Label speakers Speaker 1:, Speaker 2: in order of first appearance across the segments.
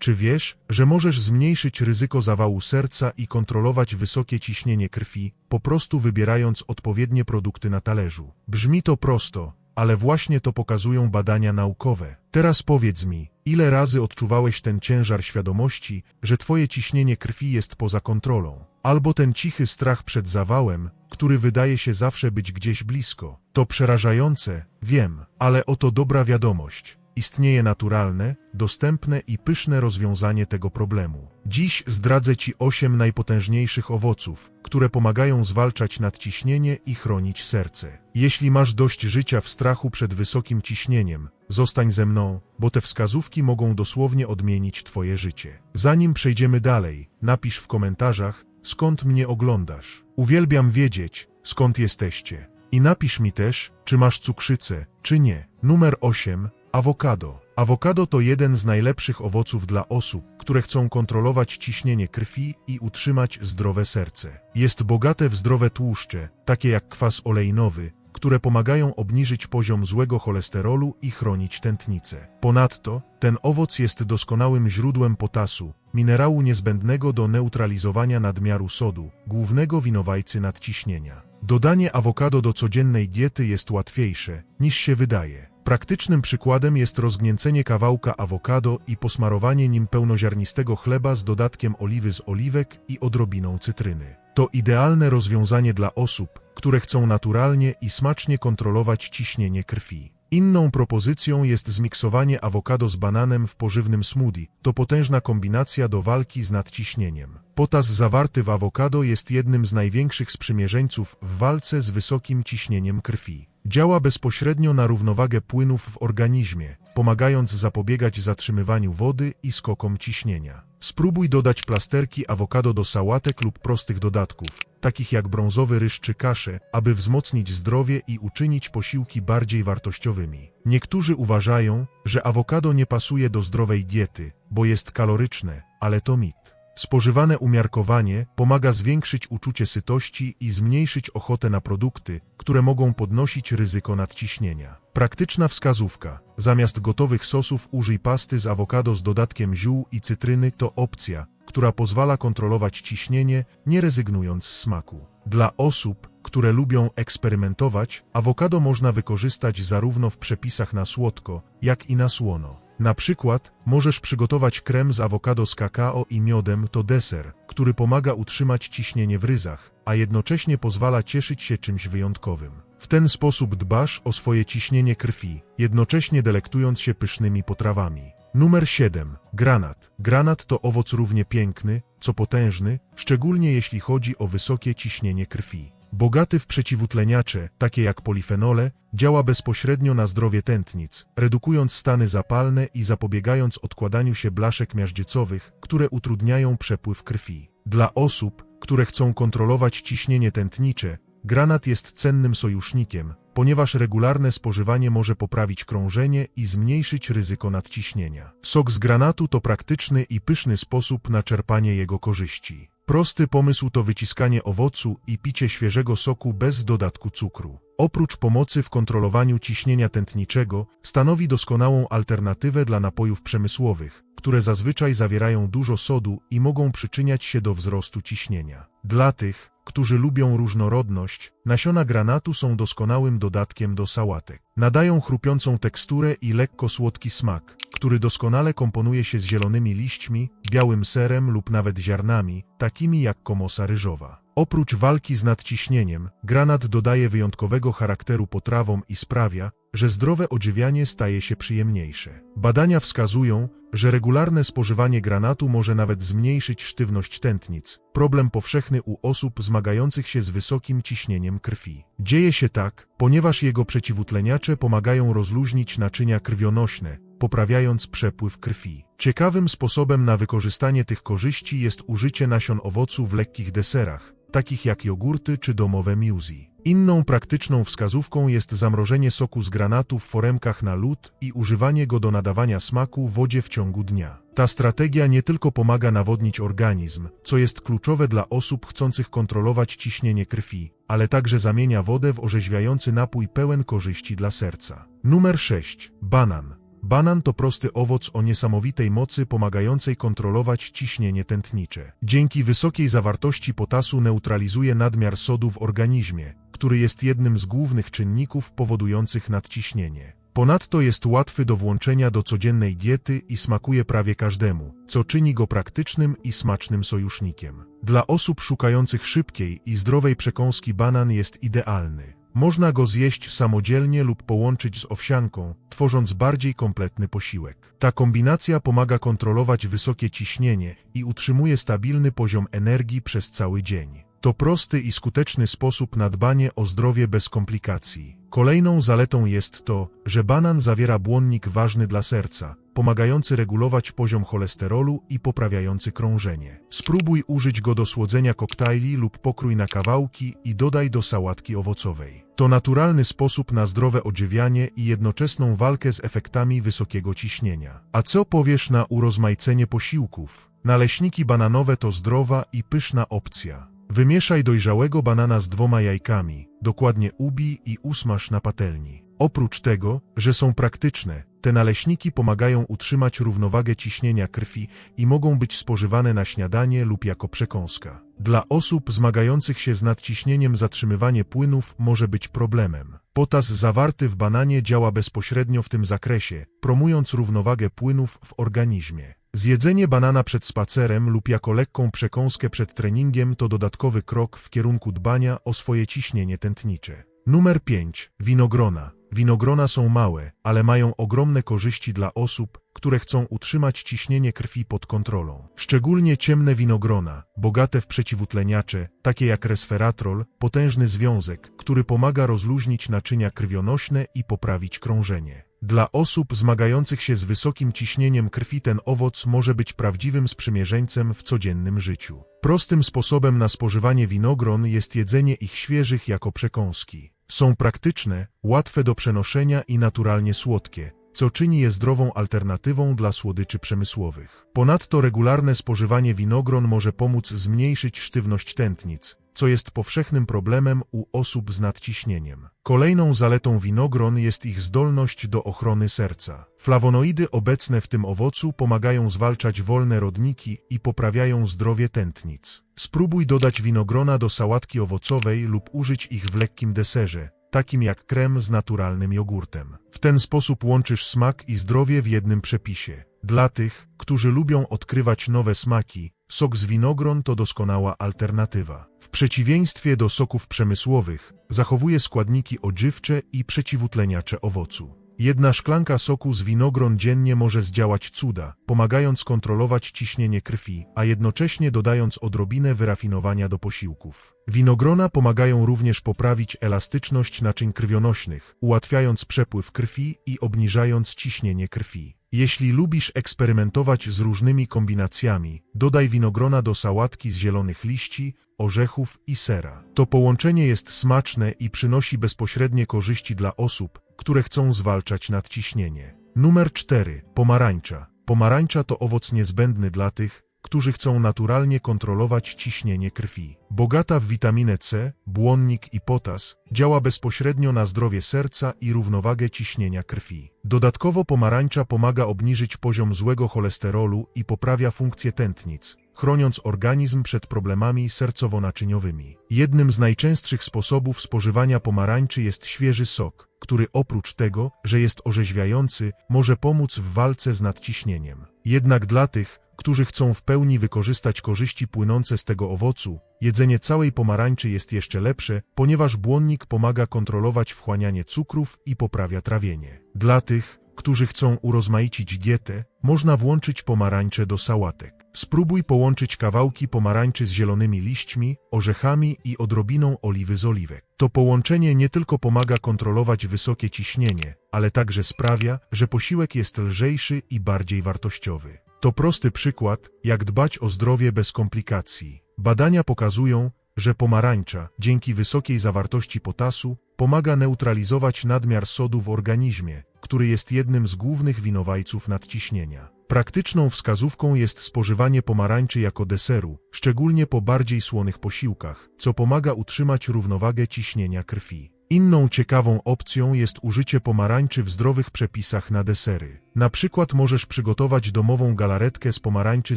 Speaker 1: Czy wiesz, że możesz zmniejszyć ryzyko zawału serca i kontrolować wysokie ciśnienie krwi, po prostu wybierając odpowiednie produkty na talerzu? Brzmi to prosto, ale właśnie to pokazują badania naukowe. Teraz powiedz mi, ile razy odczuwałeś ten ciężar świadomości, że twoje ciśnienie krwi jest poza kontrolą? Albo ten cichy strach przed zawałem, który wydaje się zawsze być gdzieś blisko. To przerażające, wiem, ale oto dobra wiadomość. Istnieje naturalne, dostępne i pyszne rozwiązanie tego problemu. Dziś zdradzę Ci osiem najpotężniejszych owoców, które pomagają zwalczać nadciśnienie i chronić serce. Jeśli masz dość życia w strachu przed wysokim ciśnieniem, zostań ze mną, bo te wskazówki mogą dosłownie odmienić Twoje życie. Zanim przejdziemy dalej, napisz w komentarzach, skąd mnie oglądasz. Uwielbiam wiedzieć, skąd jesteście. I napisz mi też, czy masz cukrzycę, czy nie. Numer 8. Awokado. Awokado to jeden z najlepszych owoców dla osób, które chcą kontrolować ciśnienie krwi i utrzymać zdrowe serce. Jest bogate w zdrowe tłuszcze, takie jak kwas olejnowy, które pomagają obniżyć poziom złego cholesterolu i chronić tętnicę. Ponadto, ten owoc jest doskonałym źródłem potasu, minerału niezbędnego do neutralizowania nadmiaru sodu, głównego winowajcy nadciśnienia. Dodanie awokado do codziennej diety jest łatwiejsze, niż się wydaje. Praktycznym przykładem jest rozgnięcenie kawałka awokado i posmarowanie nim pełnoziarnistego chleba z dodatkiem oliwy z oliwek i odrobiną cytryny. To idealne rozwiązanie dla osób, które chcą naturalnie i smacznie kontrolować ciśnienie krwi. Inną propozycją jest zmiksowanie awokado z bananem w pożywnym smoothie. To potężna kombinacja do walki z nadciśnieniem. Potas zawarty w awokado jest jednym z największych sprzymierzeńców w walce z wysokim ciśnieniem krwi. Działa bezpośrednio na równowagę płynów w organizmie, pomagając zapobiegać zatrzymywaniu wody i skokom ciśnienia. Spróbuj dodać plasterki awokado do sałatek lub prostych dodatków, takich jak brązowy ryż czy kaszę, aby wzmocnić zdrowie i uczynić posiłki bardziej wartościowymi. Niektórzy uważają, że awokado nie pasuje do zdrowej diety, bo jest kaloryczne, ale to mit. Spożywane umiarkowanie pomaga zwiększyć uczucie sytości i zmniejszyć ochotę na produkty, które mogą podnosić ryzyko nadciśnienia. Praktyczna wskazówka. Zamiast gotowych sosów użyj pasty z awokado z dodatkiem ziół i cytryny to opcja, która pozwala kontrolować ciśnienie, nie rezygnując z smaku. Dla osób, które lubią eksperymentować, awokado można wykorzystać zarówno w przepisach na słodko, jak i na słono. Na przykład możesz przygotować krem z awokado z kakao i miodem to deser, który pomaga utrzymać ciśnienie w ryzach, a jednocześnie pozwala cieszyć się czymś wyjątkowym. W ten sposób dbasz o swoje ciśnienie krwi, jednocześnie delektując się pysznymi potrawami. Numer 7. Granat. Granat to owoc równie piękny, co potężny, szczególnie jeśli chodzi o wysokie ciśnienie krwi. Bogaty w przeciwutleniacze, takie jak polifenole, działa bezpośrednio na zdrowie tętnic, redukując stany zapalne i zapobiegając odkładaniu się blaszek miażdżycowych, które utrudniają przepływ krwi. Dla osób, które chcą kontrolować ciśnienie tętnicze, granat jest cennym sojusznikiem, ponieważ regularne spożywanie może poprawić krążenie i zmniejszyć ryzyko nadciśnienia. Sok z granatu to praktyczny i pyszny sposób na czerpanie jego korzyści. Prosty pomysł to wyciskanie owocu i picie świeżego soku bez dodatku cukru. Oprócz pomocy w kontrolowaniu ciśnienia tętniczego, stanowi doskonałą alternatywę dla napojów przemysłowych, które zazwyczaj zawierają dużo sodu i mogą przyczyniać się do wzrostu ciśnienia. Dla tych, którzy lubią różnorodność, nasiona granatu są doskonałym dodatkiem do sałatek. Nadają chrupiącą teksturę i lekko słodki smak, który doskonale komponuje się z zielonymi liśćmi, białym serem lub nawet ziarnami, takimi jak komosa ryżowa. Oprócz walki z nadciśnieniem, granat dodaje wyjątkowego charakteru potrawom i sprawia, że zdrowe odżywianie staje się przyjemniejsze. Badania wskazują, że regularne spożywanie granatu może nawet zmniejszyć sztywność tętnic, problem powszechny u osób zmagających się z wysokim ciśnieniem krwi. Dzieje się tak, ponieważ jego przeciwutleniacze pomagają rozluźnić naczynia krwionośne, poprawiając przepływ krwi. Ciekawym sposobem na wykorzystanie tych korzyści jest użycie nasion owocu w lekkich deserach, takich jak jogurty czy domowe muesli. Inną praktyczną wskazówką jest zamrożenie soku z granatu w foremkach na lód i używanie go do nadawania smaku wodzie w ciągu dnia. Ta strategia nie tylko pomaga nawodnić organizm, co jest kluczowe dla osób chcących kontrolować ciśnienie krwi, ale także zamienia wodę w orzeźwiający napój pełen korzyści dla serca. Numer 6. Banan. Banan to prosty owoc o niesamowitej mocy pomagającej kontrolować ciśnienie tętnicze. Dzięki wysokiej zawartości potasu neutralizuje nadmiar sodu w organizmie, który jest jednym z głównych czynników powodujących nadciśnienie. Ponadto jest łatwy do włączenia do codziennej diety i smakuje prawie każdemu, co czyni go praktycznym i smacznym sojusznikiem. Dla osób szukających szybkiej i zdrowej przekąski banan jest idealny. Można go zjeść samodzielnie lub połączyć z owsianką, tworząc bardziej kompletny posiłek. Ta kombinacja pomaga kontrolować wysokie ciśnienie i utrzymuje stabilny poziom energii przez cały dzień. To prosty i skuteczny sposób na dbanie o zdrowie bez komplikacji. Kolejną zaletą jest to, że banan zawiera błonnik ważny dla serca, pomagający regulować poziom cholesterolu i poprawiający krążenie. Spróbuj użyć go do słodzenia koktajli lub pokrój na kawałki i dodaj do sałatki owocowej. To naturalny sposób na zdrowe odżywianie i jednoczesną walkę z efektami wysokiego ciśnienia. A co powiesz na urozmaicenie posiłków? Naleśniki bananowe to zdrowa i pyszna opcja. Wymieszaj dojrzałego banana z dwoma jajkami, dokładnie ubij i usmaż na patelni. Oprócz tego, że są praktyczne, te naleśniki pomagają utrzymać równowagę ciśnienia krwi i mogą być spożywane na śniadanie lub jako przekąska. Dla osób zmagających się z nadciśnieniem zatrzymywanie płynów może być problemem. Potas zawarty w bananie działa bezpośrednio w tym zakresie, promując równowagę płynów w organizmie. Zjedzenie banana przed spacerem lub jako lekką przekąskę przed treningiem to dodatkowy krok w kierunku dbania o swoje ciśnienie tętnicze. Numer 5. Winogrona. Winogrona są małe, ale mają ogromne korzyści dla osób, które chcą utrzymać ciśnienie krwi pod kontrolą. Szczególnie ciemne winogrona, bogate w przeciwutleniacze, takie jak resveratrol, potężny związek, który pomaga rozluźnić naczynia krwionośne i poprawić krążenie. Dla osób zmagających się z wysokim ciśnieniem krwi ten owoc może być prawdziwym sprzymierzeńcem w codziennym życiu. Prostym sposobem na spożywanie winogron jest jedzenie ich świeżych jako przekąski. Są praktyczne, łatwe do przenoszenia i naturalnie słodkie, co czyni je zdrową alternatywą dla słodyczy przemysłowych. Ponadto regularne spożywanie winogron może pomóc zmniejszyć sztywność tętnic, co jest powszechnym problemem u osób z nadciśnieniem. Kolejną zaletą winogron jest ich zdolność do ochrony serca. Flawonoidy obecne w tym owocu pomagają zwalczać wolne rodniki i poprawiają zdrowie tętnic. Spróbuj dodać winogrona do sałatki owocowej lub użyć ich w lekkim deserze, takim jak krem z naturalnym jogurtem. W ten sposób łączysz smak i zdrowie w jednym przepisie. Dla tych, którzy lubią odkrywać nowe smaki, sok z winogron to doskonała alternatywa. W przeciwieństwie do soków przemysłowych, zachowuje składniki odżywcze i przeciwutleniacze owocu. Jedna szklanka soku z winogron dziennie może zdziałać cuda, pomagając kontrolować ciśnienie krwi, a jednocześnie dodając odrobinę wyrafinowania do posiłków. Winogrona pomagają również poprawić elastyczność naczyń krwionośnych, ułatwiając przepływ krwi i obniżając ciśnienie krwi. Jeśli lubisz eksperymentować z różnymi kombinacjami, dodaj winogrona do sałatki z zielonych liści, orzechów i sera. To połączenie jest smaczne i przynosi bezpośrednie korzyści dla osób, które chcą zwalczać nadciśnienie. Numer 4. Pomarańcza. Pomarańcza to owoc niezbędny dla tych, którzy chcą naturalnie kontrolować ciśnienie krwi. Bogata w witaminę C, błonnik i potas, działa bezpośrednio na zdrowie serca i równowagę ciśnienia krwi. Dodatkowo pomarańcza pomaga obniżyć poziom złego cholesterolu i poprawia funkcję tętnic, chroniąc organizm przed problemami sercowo-naczyniowymi. Jednym z najczęstszych sposobów spożywania pomarańczy jest świeży sok, który oprócz tego, że jest orzeźwiający, może pomóc w walce z nadciśnieniem. Jednak dla tych, którzy chcą w pełni wykorzystać korzyści płynące z tego owocu, jedzenie całej pomarańczy jest jeszcze lepsze, ponieważ błonnik pomaga kontrolować wchłanianie cukrów i poprawia trawienie. Dla tych, którzy chcą urozmaicić dietę, można włączyć pomarańcze do sałatek. Spróbuj połączyć kawałki pomarańczy z zielonymi liśćmi, orzechami i odrobiną oliwy z oliwek. To połączenie nie tylko pomaga kontrolować wysokie ciśnienie, ale także sprawia, że posiłek jest lżejszy i bardziej wartościowy. To prosty przykład, jak dbać o zdrowie bez komplikacji. Badania pokazują, że pomarańcza, dzięki wysokiej zawartości potasu, pomaga neutralizować nadmiar sodu w organizmie, który jest jednym z głównych winowajców nadciśnienia. Praktyczną wskazówką jest spożywanie pomarańczy jako deseru, szczególnie po bardziej słonych posiłkach, co pomaga utrzymać równowagę ciśnienia krwi. Inną ciekawą opcją jest użycie pomarańczy w zdrowych przepisach na desery. Na przykład możesz przygotować domową galaretkę z pomarańczy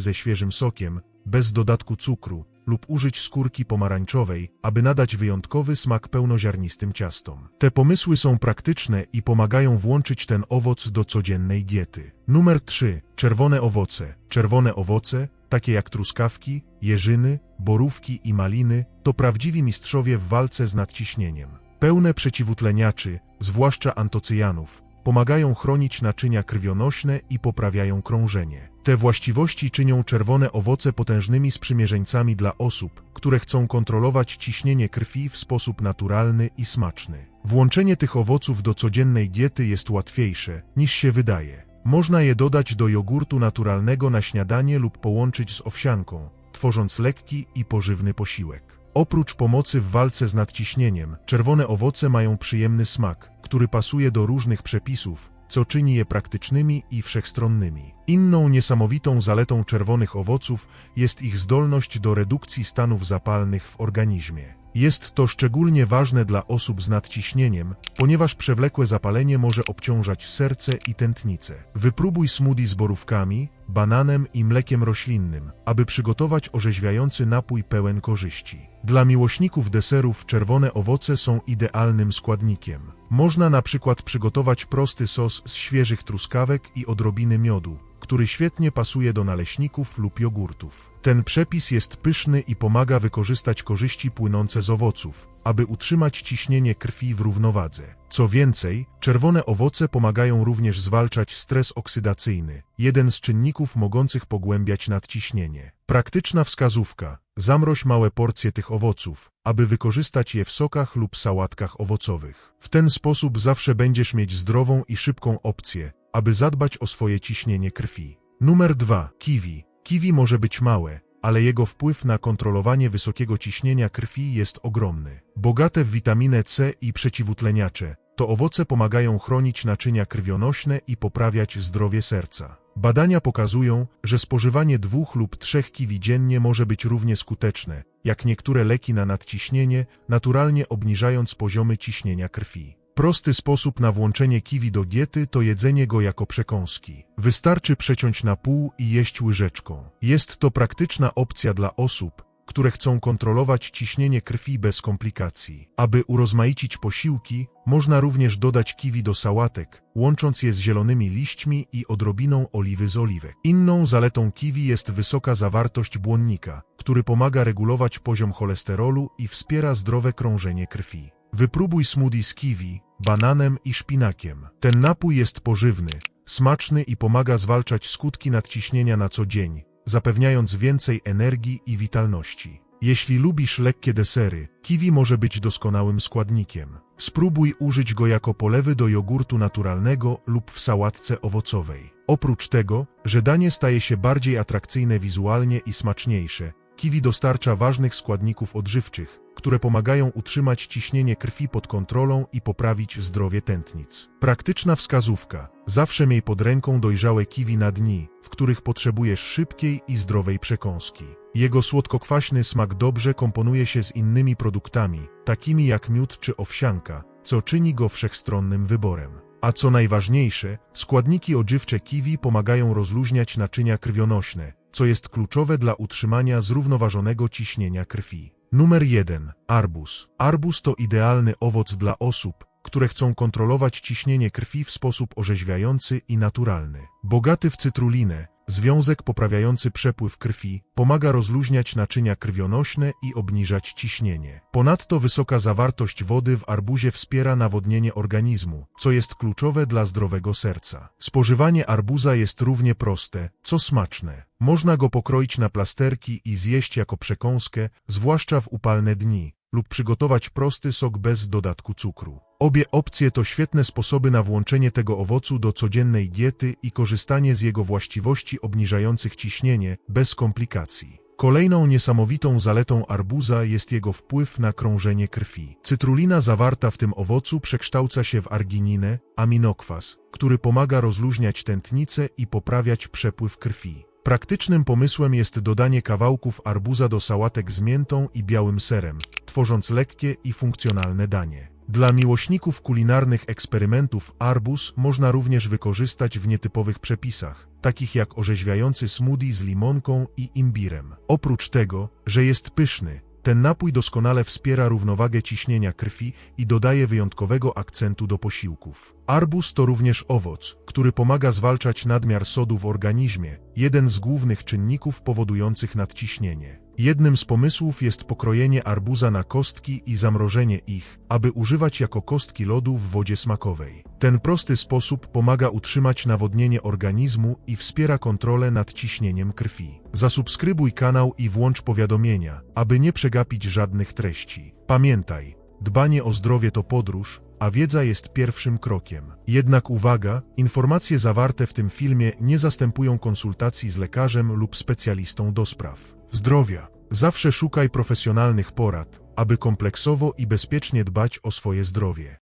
Speaker 1: ze świeżym sokiem, bez dodatku cukru, lub użyć skórki pomarańczowej, aby nadać wyjątkowy smak pełnoziarnistym ciastom. Te pomysły są praktyczne i pomagają włączyć ten owoc do codziennej diety. Numer 3. Czerwone owoce. Czerwone owoce, takie jak truskawki, jeżyny, borówki i maliny, to prawdziwi mistrzowie w walce z nadciśnieniem. Pełne przeciwutleniaczy, zwłaszcza antocyjanów, pomagają chronić naczynia krwionośne i poprawiają krążenie. Te właściwości czynią czerwone owoce potężnymi sprzymierzeńcami dla osób, które chcą kontrolować ciśnienie krwi w sposób naturalny i smaczny. Włączenie tych owoców do codziennej diety jest łatwiejsze, niż się wydaje. Można je dodać do jogurtu naturalnego na śniadanie lub połączyć z owsianką, tworząc lekki i pożywny posiłek. Oprócz pomocy w walce z nadciśnieniem, czerwone owoce mają przyjemny smak, który pasuje do różnych przepisów, co czyni je praktycznymi i wszechstronnymi. Inną niesamowitą zaletą czerwonych owoców jest ich zdolność do redukcji stanów zapalnych w organizmie. Jest to szczególnie ważne dla osób z nadciśnieniem, ponieważ przewlekłe zapalenie może obciążać serce i tętnicę. Wypróbuj smoothie z borówkami, bananem i mlekiem roślinnym, aby przygotować orzeźwiający napój pełen korzyści. Dla miłośników deserów czerwone owoce są idealnym składnikiem. Można na przykład przygotować prosty sos z świeżych truskawek i odrobiny miodu, który świetnie pasuje do naleśników lub jogurtów. Ten przepis jest pyszny i pomaga wykorzystać korzyści płynące z owoców, aby utrzymać ciśnienie krwi w równowadze. Co więcej, czerwone owoce pomagają również zwalczać stres oksydacyjny, jeden z czynników mogących pogłębiać nadciśnienie. Praktyczna wskazówka. Zamroź małe porcje tych owoców, aby wykorzystać je w sokach lub sałatkach owocowych. W ten sposób zawsze będziesz mieć zdrową i szybką opcję, aby zadbać o swoje ciśnienie krwi. Numer 2. Kiwi. Kiwi może być małe, ale jego wpływ na kontrolowanie wysokiego ciśnienia krwi jest ogromny. Bogate w witaminę C i przeciwutleniacze, to owoce pomagają chronić naczynia krwionośne i poprawiać zdrowie serca. Badania pokazują, że spożywanie dwóch lub trzech kiwi dziennie może być równie skuteczne, jak niektóre leki na nadciśnienie, naturalnie obniżając poziomy ciśnienia krwi. Prosty sposób na włączenie kiwi do diety to jedzenie go jako przekąski. Wystarczy przeciąć na pół i jeść łyżeczką. Jest to praktyczna opcja dla osób, które chcą kontrolować ciśnienie krwi bez komplikacji. Aby urozmaicić posiłki, można również dodać kiwi do sałatek, łącząc je z zielonymi liśćmi i odrobiną oliwy z oliwek. Inną zaletą kiwi jest wysoka zawartość błonnika, który pomaga regulować poziom cholesterolu i wspiera zdrowe krążenie krwi. Wypróbuj smoothie z kiwi, bananem i szpinakiem. Ten napój jest pożywny, smaczny i pomaga zwalczać skutki nadciśnienia na co dzień, zapewniając więcej energii i witalności. Jeśli lubisz lekkie desery, kiwi może być doskonałym składnikiem. Spróbuj użyć go jako polewy do jogurtu naturalnego lub w sałatce owocowej. Oprócz tego, że danie staje się bardziej atrakcyjne wizualnie i smaczniejsze, kiwi dostarcza ważnych składników odżywczych, które pomagają utrzymać ciśnienie krwi pod kontrolą i poprawić zdrowie tętnic. Praktyczna wskazówka. Zawsze miej pod ręką dojrzałe kiwi na dni, w których potrzebujesz szybkiej i zdrowej przekąski. Jego słodko-kwaśny smak dobrze komponuje się z innymi produktami, takimi jak miód czy owsianka, co czyni go wszechstronnym wyborem. A co najważniejsze, składniki odżywcze kiwi pomagają rozluźniać naczynia krwionośne, co jest kluczowe dla utrzymania zrównoważonego ciśnienia krwi. Numer 1. Arbuz. Arbuz to idealny owoc dla osób, które chcą kontrolować ciśnienie krwi w sposób orzeźwiający i naturalny. Bogaty w cytrulinę, związek poprawiający przepływ krwi, pomaga rozluźniać naczynia krwionośne i obniżać ciśnienie. Ponadto wysoka zawartość wody w arbuzie wspiera nawodnienie organizmu, co jest kluczowe dla zdrowego serca. Spożywanie arbuza jest równie proste, co smaczne. Można go pokroić na plasterki i zjeść jako przekąskę, zwłaszcza w upalne dni, lub przygotować prosty sok bez dodatku cukru. Obie opcje to świetne sposoby na włączenie tego owocu do codziennej diety i korzystanie z jego właściwości obniżających ciśnienie bez komplikacji. Kolejną niesamowitą zaletą arbuza jest jego wpływ na krążenie krwi. Cytrulina zawarta w tym owocu przekształca się w argininę, aminokwas, który pomaga rozluźniać tętnicę i poprawiać przepływ krwi. Praktycznym pomysłem jest dodanie kawałków arbuza do sałatek z miętą i białym serem, tworząc lekkie i funkcjonalne danie. Dla miłośników kulinarnych eksperymentów arbuz można również wykorzystać w nietypowych przepisach, takich jak orzeźwiający smoothie z limonką i imbirem. Oprócz tego, że jest pyszny, ten napój doskonale wspiera równowagę ciśnienia krwi i dodaje wyjątkowego akcentu do posiłków. Arbuz to również owoc, który pomaga zwalczać nadmiar sodu w organizmie, jeden z głównych czynników powodujących nadciśnienie. Jednym z pomysłów jest pokrojenie arbuza na kostki i zamrożenie ich, aby używać jako kostki lodu w wodzie smakowej. Ten prosty sposób pomaga utrzymać nawodnienie organizmu i wspiera kontrolę nad ciśnieniem krwi. Zasubskrybuj kanał i włącz powiadomienia, aby nie przegapić żadnych treści. Pamiętaj, dbanie o zdrowie to podróż, a wiedza jest pierwszym krokiem. Jednak uwaga, informacje zawarte w tym filmie nie zastępują konsultacji z lekarzem lub specjalistą do spraw zdrowia. Zawsze szukaj profesjonalnych porad, aby kompleksowo i bezpiecznie dbać o swoje zdrowie.